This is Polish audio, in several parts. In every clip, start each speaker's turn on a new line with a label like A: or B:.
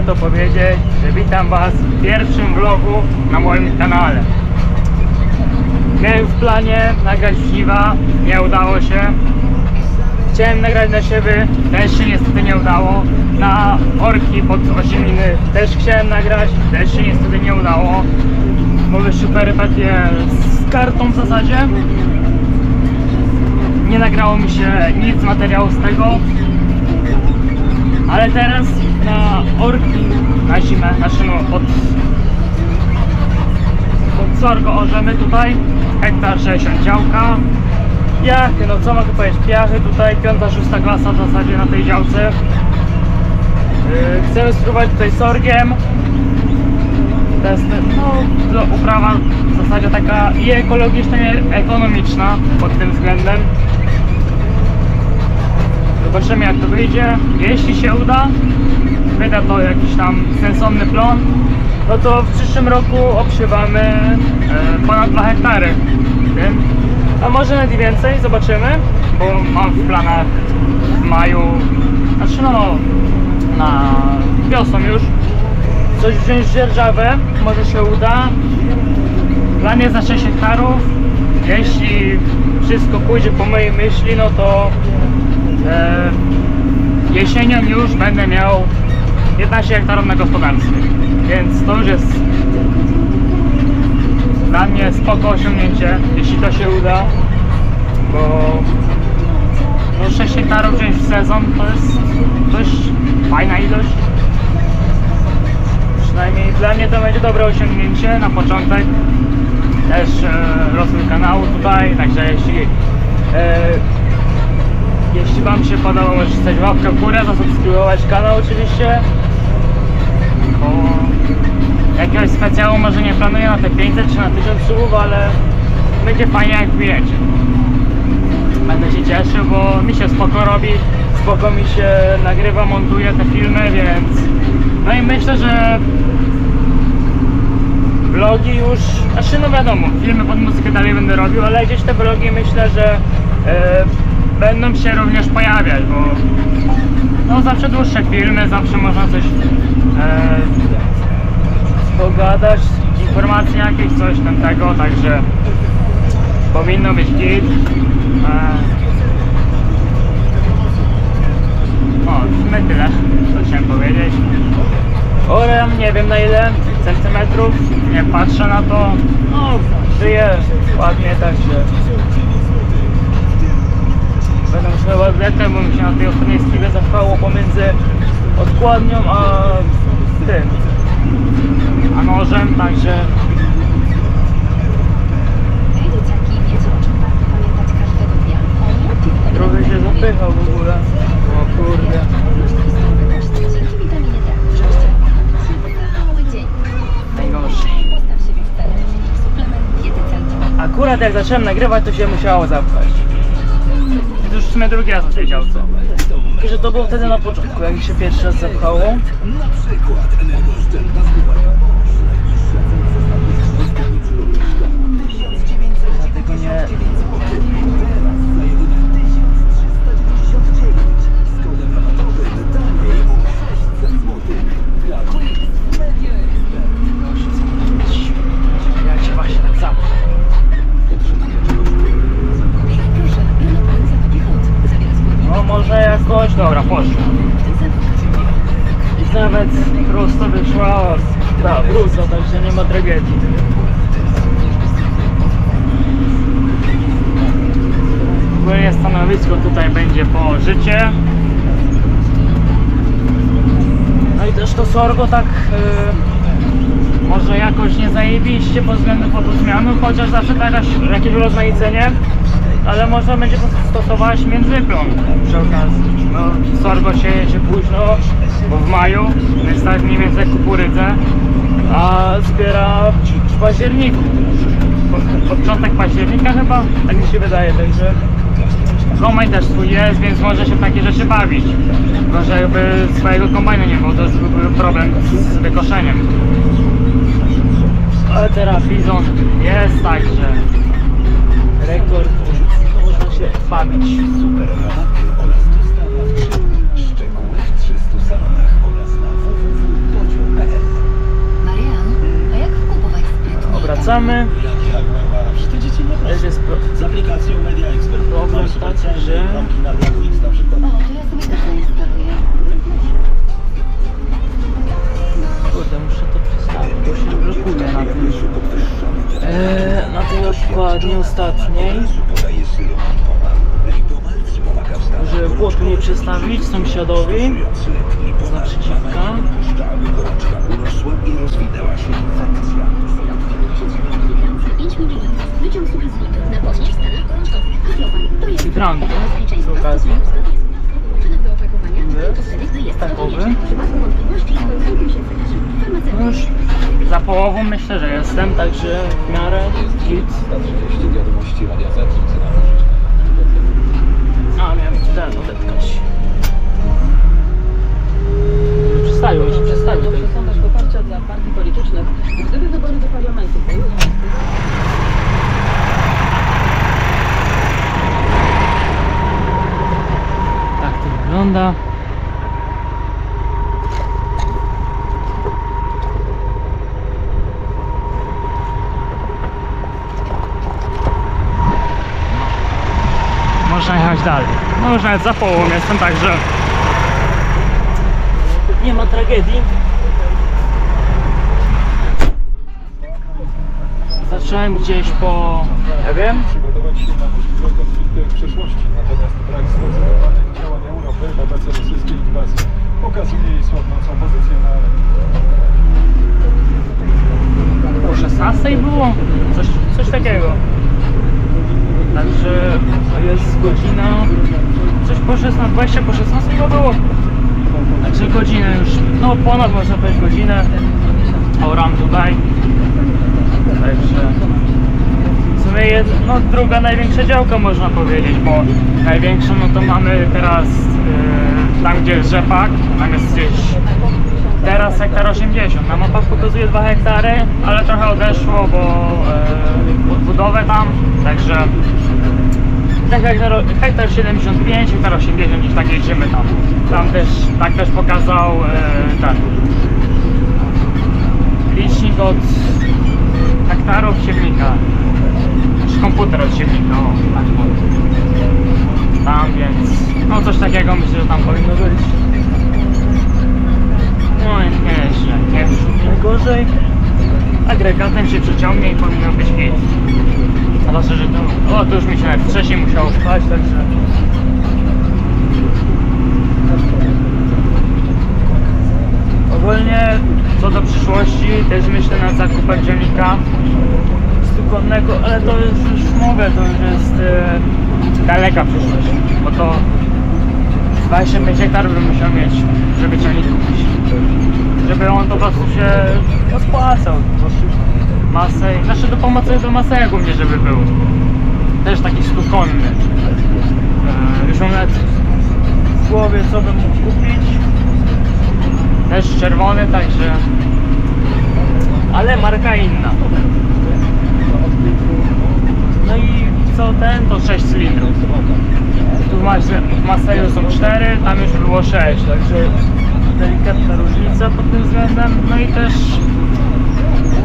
A: mogę to powiedzieć, że witam Was w pierwszym vlogu na moim kanale. Miałem w planie nagrać żniwa, nie udało się. Chciałem nagrać na siebie, też się niestety nie udało. Na orki pod Osieminy też chciałem nagrać, też się niestety nie udało. Były perypetie z kartą w zasadzie. Nie nagrało mi się nic materiału z tego. Ale teraz na orki, na zimę, znaczy no od, Sorgo orzemy tutaj, hektar 60 działka. Piachy, no co mogę powiedzieć, piachy tutaj, piąta, szósta klasa w zasadzie na tej działce. Yy, chcemy spróbować tutaj sorgiem. To jest no, uprawa w zasadzie taka i ekologiczna, i ekonomiczna pod tym względem. Zobaczymy jak to wyjdzie. Jeśli się uda, wyda to jakiś tam sensowny plon, no to w przyszłym roku obsiewamy e, ponad 2 hektary. A może nawet i więcej, zobaczymy, bo mam w planach w maju, znaczy no na wiosną już coś wziąć dzierżawę, może się uda. Plan jest na 6 hektarów. Jeśli wszystko pójdzie po mojej myśli, no to e, jesienią już będę miał 15 hektarów na gospodarstwie. Więc to już jest dla mnie spoko osiągnięcie, jeśli to się uda, bo no 6 hektarów wziąć w sezon to jest dość fajna ilość. Przynajmniej dla mnie to będzie dobre osiągnięcie na początek. Też e, rozwój kanału tutaj, także jeśli e, jeśli Wam się podoba, możecie stać łapkę w górę, zasubskrybować kanał oczywiście. Bo jakiegoś specjału może nie planuję na te 500 czy na 1000 subów, ale będzie fajnie jak wbijecie. Będę się cieszył, bo mi się spoko robi, spoko mi się nagrywa, montuje te filmy, więc no i myślę, że vlogi już, znaczy no wiadomo, filmy pod muzykę dalej będę robił, ale gdzieś te vlogi myślę, że e, będą się również pojawiać, bo no zawsze dłuższe filmy, zawsze można coś e, pogadać, informacje jakieś, coś tam tego, także powinno być git. E, o, tyle, co chciałem powiedzieć. Orem, nie wiem na ile centymetrów, nie patrzę na to. No, żyje ładnie, także będę musiał ładletę, bo mi się na tej ostatniej skiwie zatrwało pomiędzy odkładnią a tym, a nożem, także trochę się zapychał w ogóle. O kurde.
B: W.
A: Akurat jak zacząłem nagrywać, to się musiało zapchać. Już w sumie drugi raz na tej działce. Że to było wtedy na początku, jak się pierwszy raz zapchało. Dlatego może jakoś, dobra, poszło. I nawet prosto wyszła ta bruza, także nie ma tragedii. Ogólnie stanowisko tutaj będzie po życie. No i też to sorgo tak y, może jakoś nie zajebiście pod względem fotozmianów, chociaż zawsze jakaś, jakieś urozmaicenie, ale można będzie stosować międzyplon przy okazji. No, sorgo sieje się późno, bo w maju, więc tak mniej więcej kukurydzę, a zbiera w październiku. Po- Początek października chyba, tak mi się wydaje, także kombajn też swój jest, więc może się w takie rzeczy bawić. Tylko, że jakby swojego kombajnu nie było, to jest byłby problem z wykoszeniem. Ale teraz bizon jest także rekord, się bawić. Super
C: rabaty dostawa w w oraz na Marian,
A: a
C: jak? Obracamy.
A: Też jest pro...
C: Z aplikacją Media Expert.
A: Problem taki, że... Kurde, muszę to przestawić, bo się blokuje na tym. Eee, na tej dokładnie ostatniej. Żeby płotu nie przestawić sąsiadowi.
C: Lipomal.
A: Naprzeciwka.
C: Urosła i rozwinęła się infekcja.
B: 5 ml. Wyciąg suchy z litrów. Napoźnik w stanach gorączkowych. Aflopan. To jest
A: I drank
B: bezpieczeństwo
A: przy okazji.
B: stosunku Dołączony do opakowania.
A: Wy?
B: Tylko wtedy, gdy jest to
A: Takowy.
B: konieczne. W przypadku wątpliwości konsultuj się z lekarzem.
A: No
B: Farmaceutą.
A: już za połową myślę, że jestem, także w miarę git.
C: 130 wiadomości Radia Z, cena
A: A, miałem ten odepchać. Przestawił mi się, przestawił.
D: Dobrze sondaż poparcia dla partii politycznych. Gdyby wybory do parlamentu były
A: Tak to wygląda. Można jechać dalej. No już nawet za połową jestem, także nie ma tragedii. Zacząłem gdzieś po, ja wiem,
E: przygotować się na możliwe konflikty w przyszłości. Natomiast brak zdecydowanych działań Europy wobec rosyjskiej inwazji pokazuje jej słabnącą pozycję na arenie.
A: o 16 było, coś, coś takiego. Także to jest godzina, po 16, 20 po 16 chyba było. Także godzinę już, no ponad można powiedzieć godzinę. Oram tutaj. Także w sumie jest, no druga największa działka można powiedzieć, bo największą no to mamy teraz yy, tam gdzie jest rzepak, tam jest gdzieś Teraz hektar 80. Na mapach pokazuje 2 hektary, ale trochę odeszło, bo e, odbudowę tam, także tak hektar, hektar 75, hektar 80 gdzieś tak jedziemy tam. Tam też, tak też pokazał e, ten licznik od hektarów siewnika. Czy komputer od siewnika, o, tak powiem. Tam więc, no coś takiego myślę, że tam powinno być. No nie, nie, źle, nie wyszło najgorzej. Agregatem się przeciągnie i powinno być git. A to, że to, o, to już mi się wcześniej musiało spać, także... Ogólnie co do przyszłości, też myślę nad zakupem dziennika stukonnego, ale to już, już mówię, to już jest e, daleka przyszłość, bo to 25 hektarów bym musiał mieć, żeby ciągnik kupić. Żeby on po prostu się rozpłacał. Masę, znaczy do pomocy do Masej głównie, żeby był. Też taki stukonny. E, już mam nawet w głowie co bym mógł kupić. Też czerwony, także... Ale marka inna. No i co ten, to 6 cylindrów. Tu w w Maseju są 4, tam już było 6, także delikatna różnica pod tym względem. No i też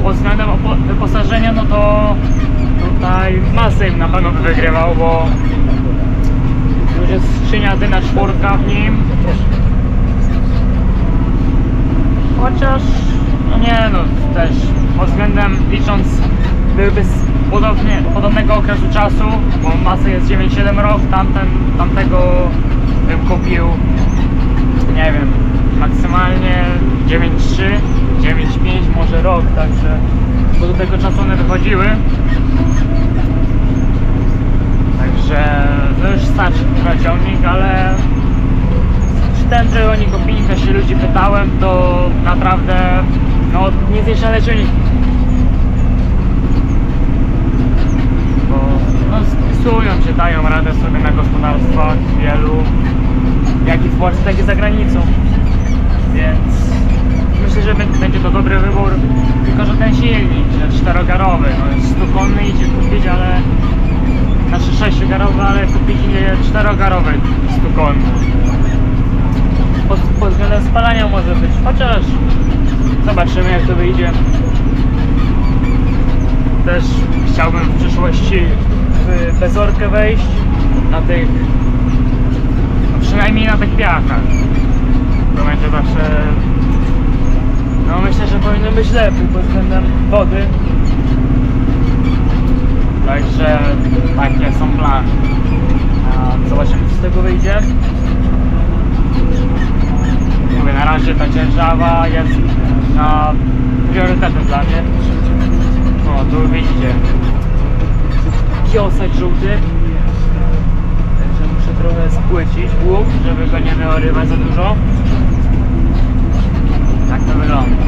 A: pod względem wyposażenia, no to tutaj Masej na pewno by wygrywał, bo już jest skrzynia dyna czwórka w nim. Chociaż, no nie no, też pod względem licząc byłby z podobnie, podobnego okresu czasu, bo masa jest 9-7 rok, tamten, tamtego bym kupił, nie wiem, maksymalnie 9-3, 9-5, może rok, także, bo do tego czasu one wychodziły. Także, to już starszy ciągnik, ale trochę o nich opinii, się ludzi pytałem, to naprawdę, no, nie zjeżdżale ciągnik bo no, spisują się, dają radę sobie na gospodarstwach wielu, jak i w Polsce, tak i za granicą. Więc myślę, że bę- będzie to dobry wybór, tylko że ten silnik, że czterogarowy, no jest stukonny idzie kupić, ale znaczy sześciogarowy, ale kupić idzie czterogarowy stukonny. Pod, pod względem spalania może być, chociaż zobaczymy jak to wyjdzie. też chciałbym w przyszłości w bezorkę wejść na tych, no przynajmniej na tych piachach. To będzie zawsze, no myślę, że powinno być lepiej pod względem wody. Także takie są plany. Zobaczymy co z tego wyjdzie. Mówię, na razie ta dzierżawa jest na priorytetem dla mnie. O, tu widzicie. Kiosek żółty. Także muszę trochę spłycić łuk, żeby go nie wyorywać za dużo. Tak to wygląda.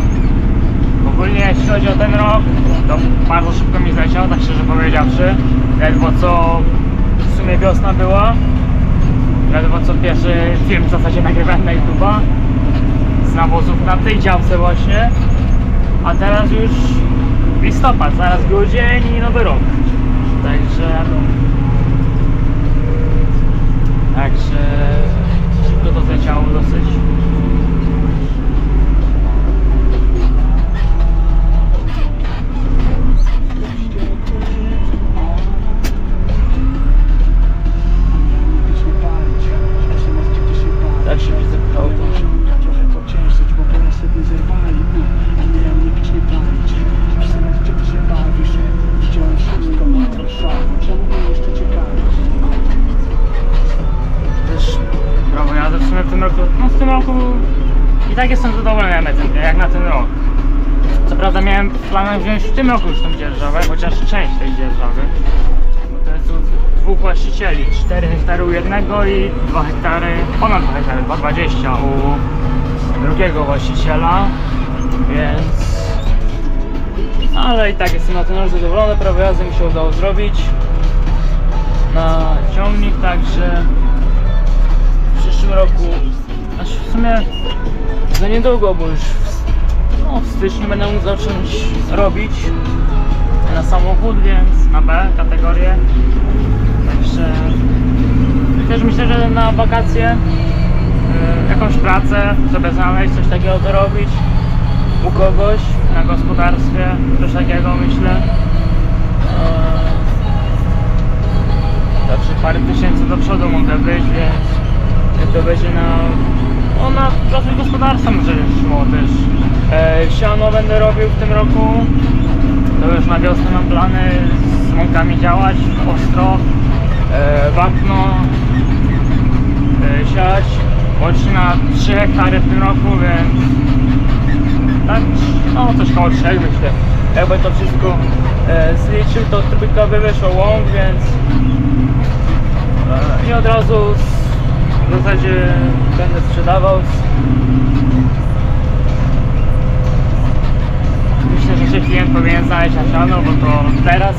A: Ogólnie jeśli chodzi o ten rok, to bardzo szybko mi zleciał, tak szczerze powiedziawszy. Ledwo co w sumie wiosna była. Ledwo co pierwszy film w zasadzie nagrywałem na YouTube'a. Z nawozów na tej działce właśnie. A teraz już listopad, zaraz grudzień i nowy rok. Także... Także... Szybko to zleciało dosyć. Roku, no w tym roku i tak jestem zadowolony MT, jak na ten rok. Co prawda miałem w planach wziąć w tym roku już tą dzierżawę, chociaż część tej dzierżawy. Bo to jest u dwóch właścicieli, 4 hektary u jednego i 2 hektary, ponad 2 hektary, 2,20 u drugiego właściciela, więc... Ale i tak jestem na ten rok zadowolony, prawo jazdy mi się udało zrobić na ciągnik, także w przyszłym roku, aż w sumie za niedługo, bo już w, no, w styczniu będę mógł zacząć robić na samochód, więc na B kategorię. Także też myślę, że na wakacje y, jakąś pracę sobie znaleźć, coś takiego dorobić u kogoś na gospodarstwie, coś takiego myślę. Zawsze parę tysięcy do przodu mogę być, więc to będzie na, no, na rozwój gospodarstwa może szło też. E, siano będę robił w tym roku. To już na wiosnę mam plany z mąkami działać ostro. E, wapno e, siać łącznie na 3 hektary w tym roku, więc tak, no coś koło 3 myślę. Jakby to wszystko e, zliczył, to tylko by wyszło łąk, więc E, i od razu z- w zasadzie będę sprzedawał. Myślę, że się klient powinien znaleźć na siano, bo to teraz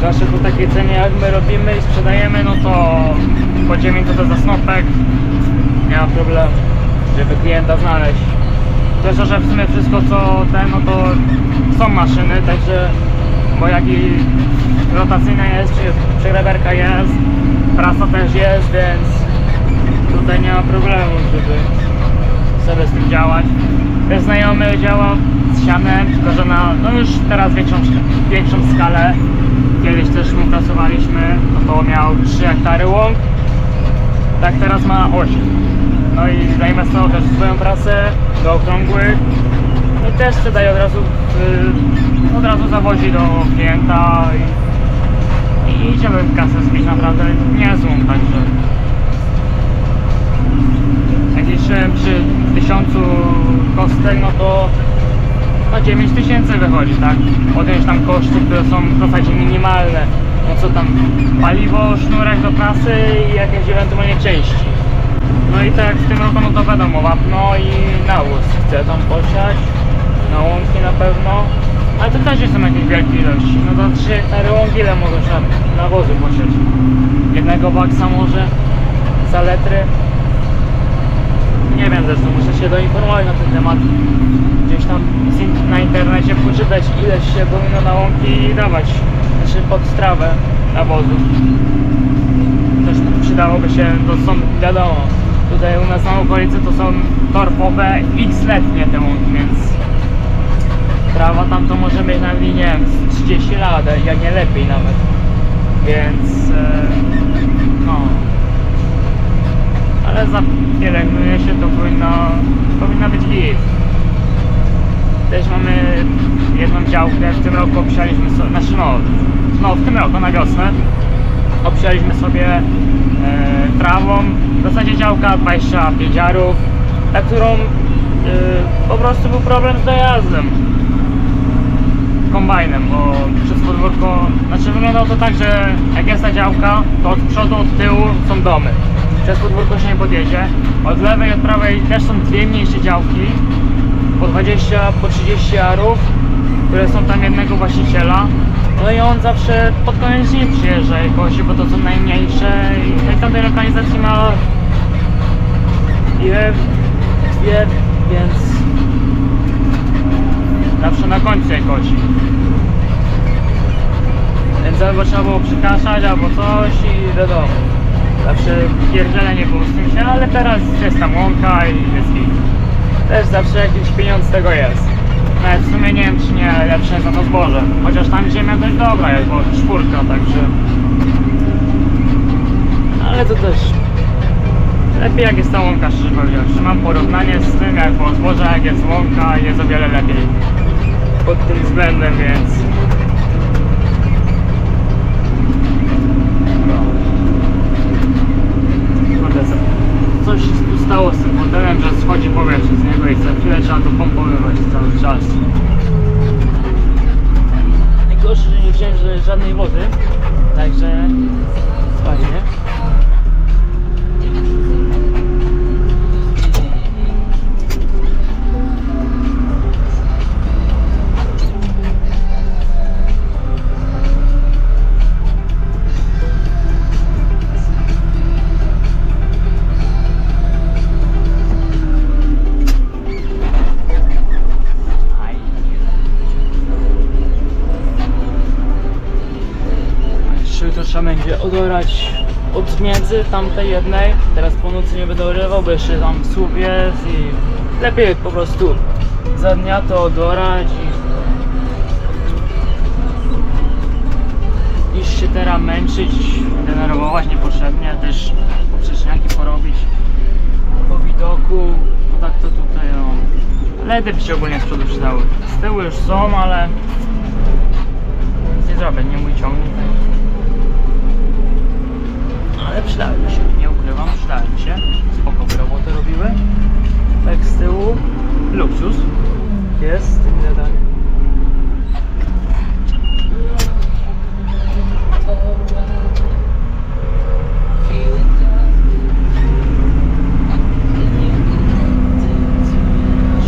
A: zawsze po takiej cenie jak my robimy i sprzedajemy, no to po 900 to za snopek nie ma problemu, żeby klienta znaleźć. Też, że w sumie wszystko co ten, no to są maszyny, także bo jak i rotacyjna jest, czy przegraberka jest, prasa też jest, więc tutaj nie ma problemu, żeby sobie z tym działać. Też znajomy działa z sianem, tylko że na no już teraz większą, większą skalę. Kiedyś też mu pracowaliśmy, to miał 3 hektary łąk, tak teraz ma 8. No i zainwestował też swoją prasę do okrągłych. No i też sprzedaje od razu, y, od razu zawozi do klienta i, i w kasę zbić naprawdę niezłą, także jak liczyłem przy tysiącu kostek, no to na 9 tysięcy wychodzi, tak? Odjąć tam koszty, które są w zasadzie minimalne. No co tam, paliwo, sznurek do prasy i jakieś ewentualnie części. No i tak w tym roku, no to wiadomo, wapno i nawóz chcę tam posiać, na łąki na pewno. Ale to też nie są jakieś wielkie ilości. No to 3 hektary łąk ile mogę trzeba nawozu posiać? Jednego baksa może za letry. Nie wiem zresztą, muszę się doinformować na ten temat. Gdzieś tam na internecie poczytać ile się powinno na łąki dawać, znaczy pod strawę nawozu. Też przydałoby się, to są wiadomo, tutaj u nas na okolicy to są torfowe x letnie te łąki, więc trawa tam to może mieć nawet, nie wiem, z 30 lat, jak nie lepiej nawet. Więc, e, no. Ale za pielęgnuje się, to powinno, powinno być git. Też mamy jedną działkę, w tym roku obsialiśmy sobie, znaczy no, no w tym roku na wiosnę obsialiśmy sobie e, trawą, w zasadzie działka 25 arów, na którą e, po prostu był problem z dojazdem kombajnem, bo przez podwórko, znaczy wyglądało to tak, że jak jest ta działka, to od przodu, od tyłu są domy. Przez podwórko się nie podjedzie. Od lewej, od prawej też są dwie mniejsze działki, po 20, po 30 arów, które są tam jednego właściciela. No i on zawsze pod koniec dni przyjeżdża jakoś, bo to są najmniejsze i w tamtej lokalizacji ma dwie, dwie, więc zawsze na końcu je kosi. Więc albo trzeba było przykaszać, albo coś i wiadomo. Zawsze pierdziele nie było z tym się, ale teraz jest tam łąka i jest git. Też zawsze jakiś pieniądz z tego jest. Nawet w sumie nie wiem czy nie lepsze za to zboże. Chociaż tam ziemia dość dobra jest, bo czwórka, także... Ale to też... Lepiej jak jest ta łąka, szczerze powiedziawszy. Mam porównanie z tym, jak było zboże, jak jest łąka, jest o wiele lepiej. Pod tym względem, więc... No. Coś tu stało z tym modelem, że schodzi powietrze z niego i za chwilę trzeba to pompowywać cały czas. Najgorsze, że nie wziąłem żadnej wody, także fajnie. Między tamtej jednej. Teraz po nocy nie będę orywał, bo jeszcze tam słup jest i lepiej po prostu za dnia to odorać i niż się teraz męczyć, denerwować niepotrzebnie, też poprzeczniaki porobić po widoku, no tak to tutaj o. LEDy by się ogólnie z przodu przydały. Z tyłu już są, ale nic nie zrobię, nie mój ciągnik. Ale przydałyby się, nie ukrywam, przydałyby się. Spoko robotę robiły. Tak z tyłu, luksus jest, tak.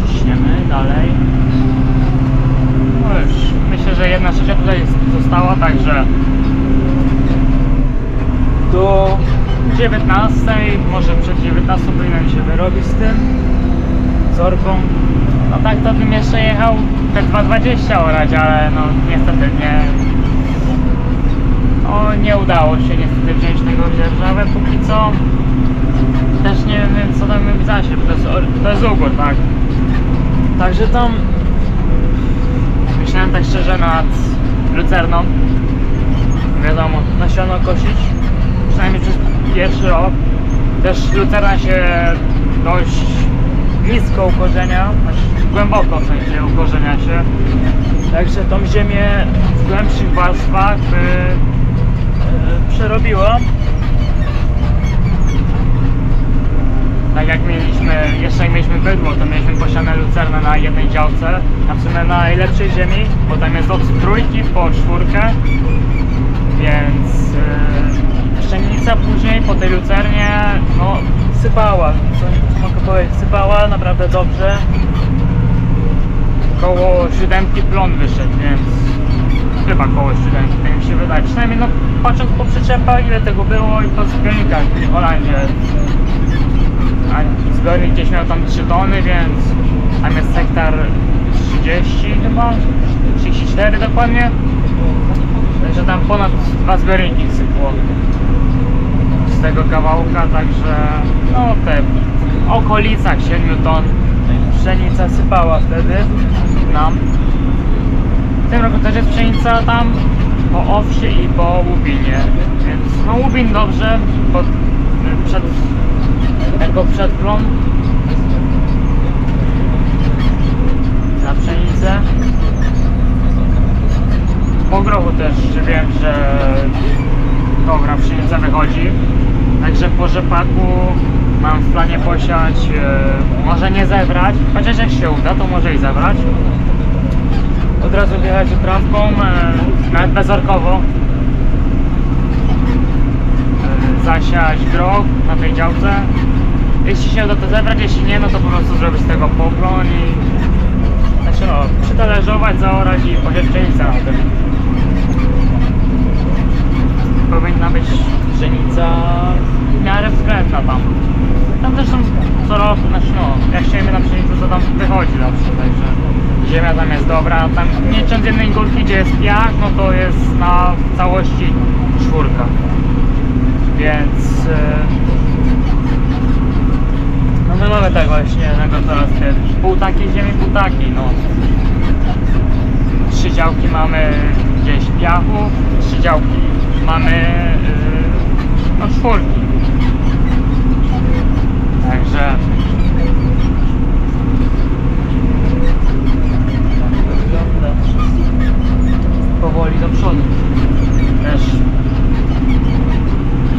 A: Ciśniemy dalej. No już, myślę, że jedna trzecia tutaj została, także do 19, może przed 19 powinien się wyrobić z tym zorką. No tak to bym jeszcze jechał te 2.20 orać, ale no niestety nie no, nie udało się niestety wziąć tego dzierżawę póki co. Też nie wiem co tam zasie, bo to jest, to jest ugór, tak. Także tam myślałem tak szczerze nad lucerną. Wiadomo, nasiono kosić przynajmniej przez pierwszy rok. Też lucerna się dość nisko ukorzenia, znaczy głęboko w sensie ukorzenia się. Także tą ziemię w głębszych warstwach by e, przerobiła. Tak jak mieliśmy, jeszcze jak mieliśmy bydło, to mieliśmy posiane lucernę na jednej działce, a w sumie na najlepszej ziemi, bo tam jest od trójki po czwórkę, więc yy, pszenica później po tej lucernie, no sypała, co, mogę powiedzieć, sypała naprawdę dobrze. Koło siódemki plon wyszedł, więc chyba koło siódemki, tak mi się wydaje. Przynajmniej no patrząc po przyczepach ile tego było i po zbiornikach w Holandii. A zbiornik gdzieś miał tam 3 tony, więc tam jest hektar 30 chyba, 34 dokładnie. Także tam ponad dwa zbiorniki sypło tego kawałka, także no te w okolicach 7 ton pszenica sypała wtedy nam. W tym roku też jest pszenica tam po owsie i po łubinie. Więc no łubin dobrze, bo przed, jako przedplon na pszenicę. Po grochu też wiem, że dobra pszenica wychodzi. Także po rzepaku mam w planie posiać, e, może nie zebrać, chociaż jak się uda, to może i zebrać. Od razu wjechać uprawką, e, nawet bezorkowo. E, zasiać groch na tej działce. Jeśli się uda to zebrać, jeśli nie, no to po prostu zrobić z tego poplon i znaczy no, przytalerzować, zaorać i posiać pszenicę na tym. Powinna być pszenica w miarę względna tam. Tam zresztą co roku, znaczy no, jak siejemy na pszenicę, to tam wychodzi dobrze, także ziemia tam jest dobra. Tam nie licząc jednej górki, gdzie jest piach, no to jest na całości czwórka. Więc... e, No my mamy tak właśnie na gospodarstwie. Pół takiej ziemi, pół takiej, no. Trzy działki mamy gdzieś piachu, trzy działki yy, no czwórki. Także tak to wygląda. Powoli do przodu. Też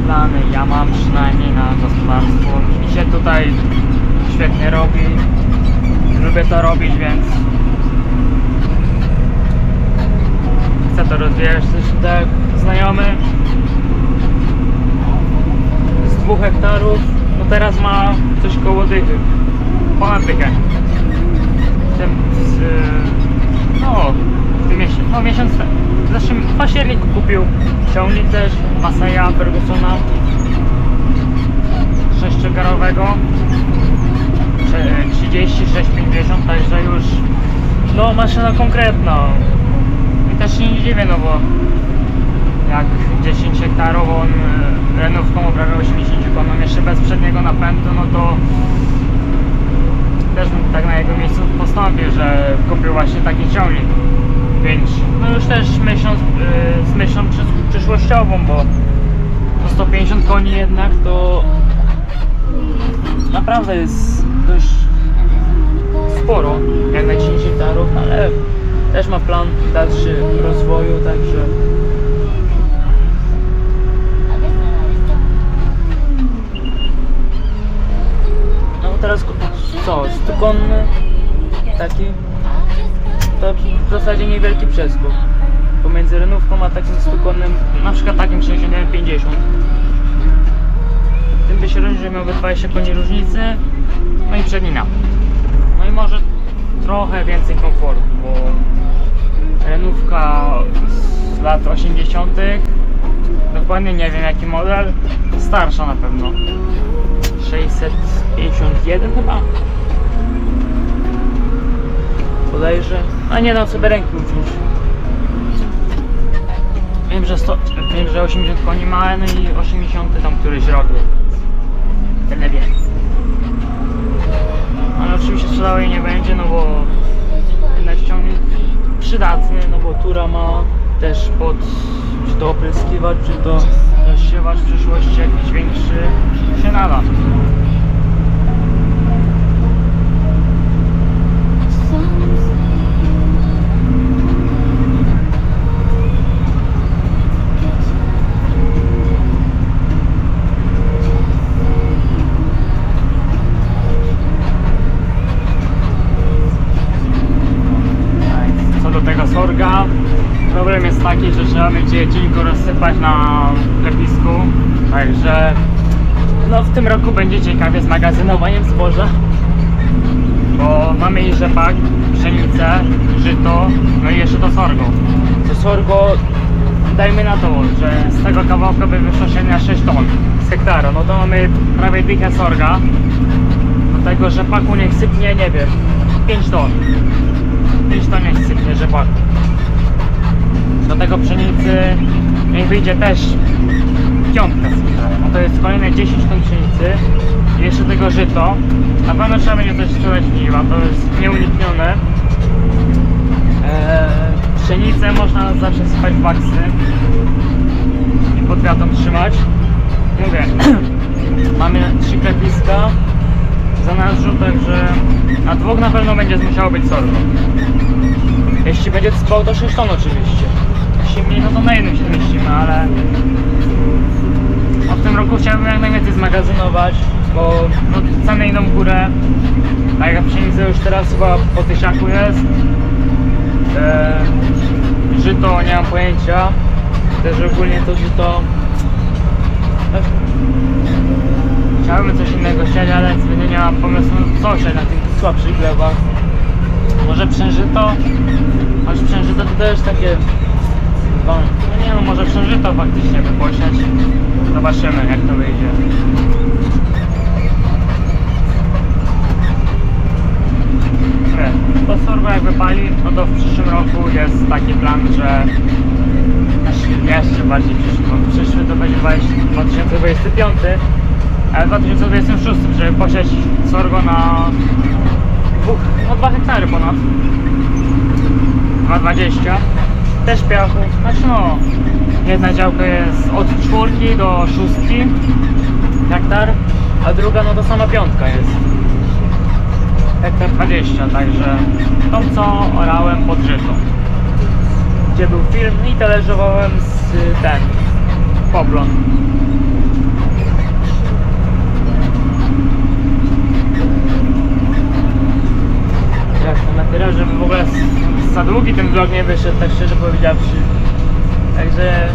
A: plany ja mam przynajmniej na gospodarstwo. Mi się tutaj świetnie robi. Lubię to robić, więc chcę to rozwijać. Zresztą tak jak znajomy z dwóch hektarów, no teraz ma coś koło dychy. Ponad dychę. W tym, z, no, w tym miesiącu, no miesiąc, w zeszłym październiku kupił ciągnik też, Masaya Fergusona sześciogarowego 36,50, także już no maszyna konkretna i też się nie dziwię, no bo jak 10 hektarów on renówką uprawia 80 konom jeszcze bez przedniego napędu, no to też bym tak na jego miejscu postąpił, że kupił właśnie taki ciągnik większy. No już też myśląc e, z myślą przysz- przyszłościową, bo to 150 koni jednak to naprawdę jest dość sporo, jak na 10 hektarów, ale też ma plan dalszy rozwoju, także no teraz co, stukonny taki? To w zasadzie niewielki przeskok. Pomiędzy renówką a takim stukonnym, na przykład takim 61-50 tym by się różnił, że miałby 20 koni różnicy, no i przedni napęd. I może trochę więcej komfortu, bo renówka z lat 80. Dokładnie nie wiem jaki model, starsza na pewno. 651 chyba. Podejrzę. A nie dam sobie ręki uciąć. Wiem, że, 100, wiem, że 80 koni ma, no i 80 tam któryś rok. Tyle wiem. Oczywiście sprzedało jej nie będzie, no bo jednak ciągnik przydatny, no bo tura ma też pod czy to opryskiwacz, czy to rozsiewacz w przyszłości jakiś większy się nada. Tak, Co do tego sorga, problem jest taki, że trzeba będzie rozsypać na lepisku, także no w tym roku będzie ciekawie z magazynowaniem zboża, bo mamy i rzepak, pszenicę, żyto, no i jeszcze to sorgo. To sorgo, dajmy na to, że z tego kawałka by wyszło średnia 6 ton z hektara, no to mamy prawie dychę sorga, do tego rzepaku niech sypnie, nie wiem, 5 ton. 5 ton niech sypnie rzepaku. Do tego pszenicy niech wyjdzie też piątka sypna. No to jest kolejne 10 ton pszenicy. Jeszcze tego żyto. Na pewno trzeba będzie coś sprzedać żniwa, to jest nieuniknione. Eee, pszenicę można zawsze sypać w baksy i pod wiatą trzymać. Mówię, mamy trzy klepiska za zanadrzu, także na dwóch na pewno będzie musiało być sorgo. Jeśli będzie spał, to 6 ton oczywiście. Mniej, no to na jednym się zmieścimy, ale no w tym roku chciałbym jak najwięcej zmagazynować, bo no, ceny idą w górę. Tak jak pszenica już teraz chyba po tysiaku jest. E, żyto nie mam pojęcia. Też ogólnie to żyto. No, Chciałbym coś innego siać, ale nie mam pomysłu co siać na tych słabszych glebach. Może przężyto? Choć przężyto to też takie... No nie no, może przężyto faktycznie by posiać. Zobaczymy jak to wyjdzie. Sorgo jak wypali, no to w przyszłym roku jest taki plan, że jeszcze bardziej przyszły, bo przyszły to będzie 20 2025, ale w 2026, żeby posiać sorgo na dwóch, no 2 hektary ponad. 2,20 też piachu, znaczy no. Jedna działka jest od czwórki do szóstki. Hektar, a druga no to sama piątka jest. Hektar 20, także tą co orałem pod żyto gdzie był film i talerzowałem z ten poblon jak tyle, żeby w ogóle za długi ten vlog nie wyszedł, tak szczerze powiedziawszy. Także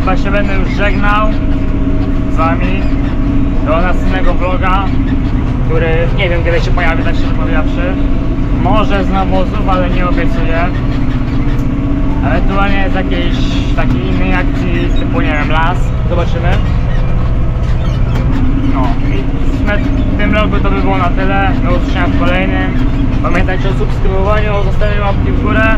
A: chyba się będę już żegnał z wami do następnego vloga, który nie wiem kiedy się pojawi, tak szczerze powiedziawszy. Może z nawozów, ale nie obiecuję. Ewentualnie z jakiejś takiej innej akcji, typu nie wiem, las, zobaczymy. No sumie w tym vlogu to by było na tyle. Do usłyszenia w kolejnym. Pamiętajcie o subskrybowaniu, o zostawieniu łapki w górę.